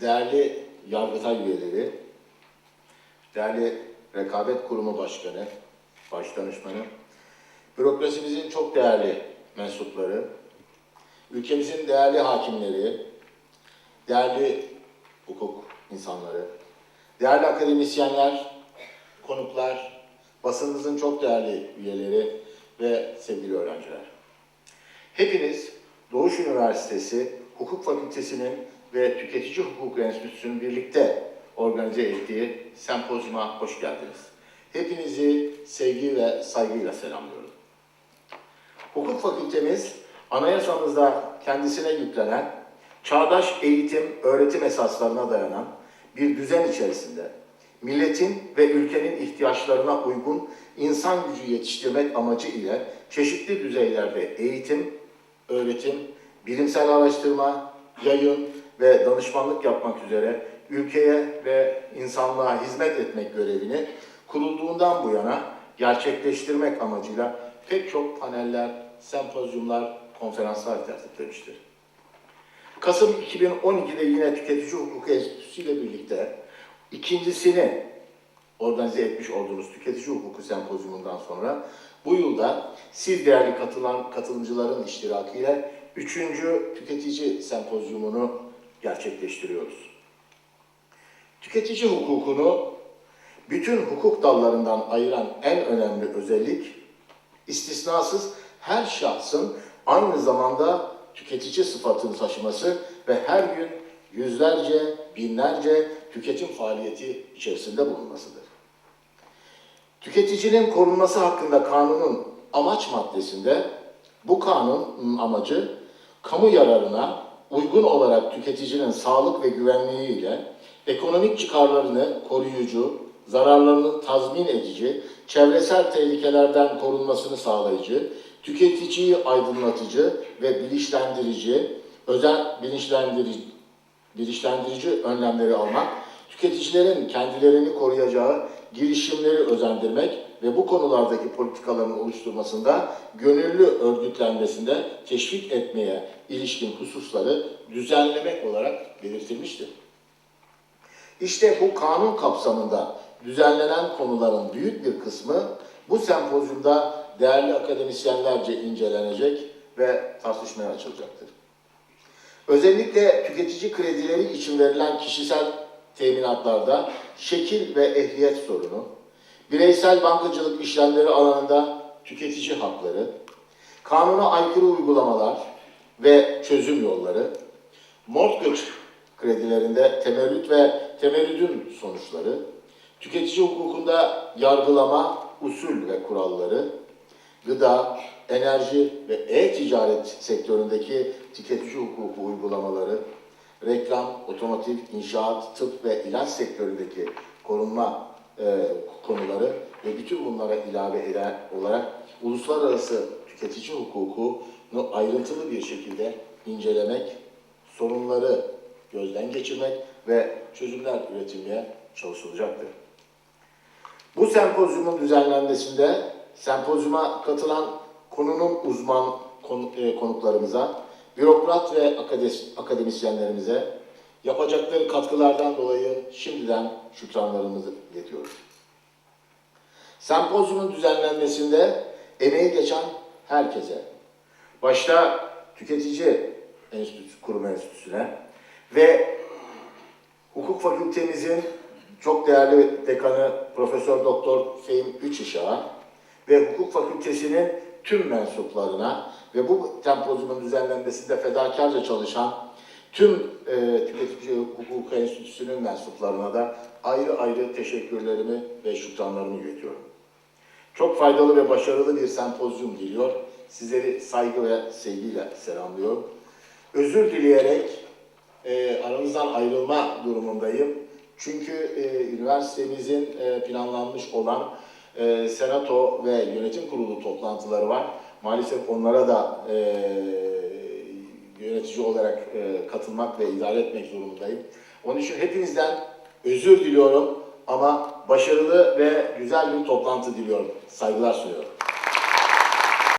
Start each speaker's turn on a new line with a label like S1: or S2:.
S1: değerli Yargıtay üyeleri, değerli Rekabet Kurumu Başkanı, Başdanışmanı, bürokrasimizin çok değerli mensupları, ülkemizin değerli hakimleri, değerli hukuk insanları, değerli akademisyenler, konuklar, basınımızın çok değerli üyeleri ve sevgili öğrenciler. Hepiniz Doğuş Üniversitesi Hukuk Fakültesi'nin ve Tüketici Hukuk Enstitüsü'nün birlikte organize ettiği sempozyuma hoş geldiniz. Hepinizi sevgi ve saygıyla selamlıyorum. Hukuk fakültemiz anayasamızda kendisine yüklenen çağdaş eğitim, öğretim esaslarına dayanan bir düzen içerisinde milletin ve ülkenin ihtiyaçlarına uygun insan gücü yetiştirmek amacı ile çeşitli düzeylerde eğitim, öğretim, bilimsel araştırma, yayın ve danışmanlık yapmak üzere ülkeye ve insanlığa hizmet etmek görevini kurulduğundan bu yana gerçekleştirmek amacıyla pek çok paneller, sempozyumlar, konferanslar tertiplemiştir. Kasım 2012'de yine Tüketici Hukuk Enstitüsü ile birlikte ikincisini organize etmiş olduğumuz Tüketici Hukuku Sempozyumundan sonra bu yılda siz değerli katılan katılımcıların iştirakıyla üçüncü Tüketici Sempozyumunu gerçekleştiriyoruz. Tüketici hukukunu bütün hukuk dallarından ayıran en önemli özellik istisnasız her şahsın aynı zamanda tüketici sıfatını taşıması ve her gün yüzlerce, binlerce tüketim faaliyeti içerisinde bulunmasıdır. Tüketicinin korunması hakkında kanunun amaç maddesinde bu kanunun amacı kamu yararına uygun olarak tüketicinin sağlık ve güvenliği ile ekonomik çıkarlarını koruyucu, zararlarını tazmin edici, çevresel tehlikelerden korunmasını sağlayıcı, tüketiciyi aydınlatıcı ve bilinçlendirici, özel bilinçlendirici, bilinçlendirici önlemleri almak, tüketicilerin kendilerini koruyacağı girişimleri özendirmek ve bu konulardaki politikaların oluşturmasında gönüllü örgütlenmesinde teşvik etmeye ilişkin hususları düzenlemek olarak belirtilmiştir. İşte bu kanun kapsamında düzenlenen konuların büyük bir kısmı bu sempozyumda değerli akademisyenlerce incelenecek ve tartışmaya açılacaktır. Özellikle tüketici kredileri için verilen kişisel teminatlarda şekil ve ehliyet sorunu, bireysel bankacılık işlemleri alanında tüketici hakları, kanuna aykırı uygulamalar ve çözüm yolları, mortgage kredilerinde temerrüt ve temerrüdün sonuçları, tüketici hukukunda yargılama, usul ve kuralları, gıda, enerji ve e-ticaret sektöründeki tüketici hukuku uygulamaları, reklam, otomotiv, inşaat, tıp ve ilaç sektöründeki korunma e, konuları ve bütün bunlara ilave eden olarak uluslararası tüketici hukukunu ayrıntılı bir şekilde incelemek, sorunları gözden geçirmek ve çözümler üretilmeye çalışılacaktır. Bu sempozyumun düzenlenmesinde sempozyuma katılan konunun uzman e, konuklarımıza, bürokrat ve akademisyenlerimize yapacakları katkılardan dolayı şimdiden şükranlarımızı iletiyoruz. Sempozyumun düzenlenmesinde emeği geçen herkese, başta Tüketici Enstitüsü, Kurum Enstitüsü'ne ve Hukuk Fakültemizin çok değerli dekanı Profesör Doktor Fehim Üçişak'a ve Hukuk Fakültesinin tüm mensuplarına ve bu sempozyumun düzenlenmesinde fedakarca çalışan tüm e, Tüketici Hukuk Enstitüsü'nün mensuplarına da ayrı ayrı teşekkürlerimi ve şükranlarımı iletiyorum. Çok faydalı ve başarılı bir sempozyum diliyor. Sizleri saygı ve sevgiyle selamlıyorum. Özür dileyerek e, aranızdan ayrılma durumundayım. Çünkü e, üniversitemizin e, planlanmış olan e, senato ve yönetim kurulu toplantıları var. Maalesef onlara da e, yönetici olarak e, katılmak ve idare etmek zorundayım. Onun için hepinizden özür diliyorum ama başarılı ve güzel bir toplantı diliyorum. Saygılar sunuyorum.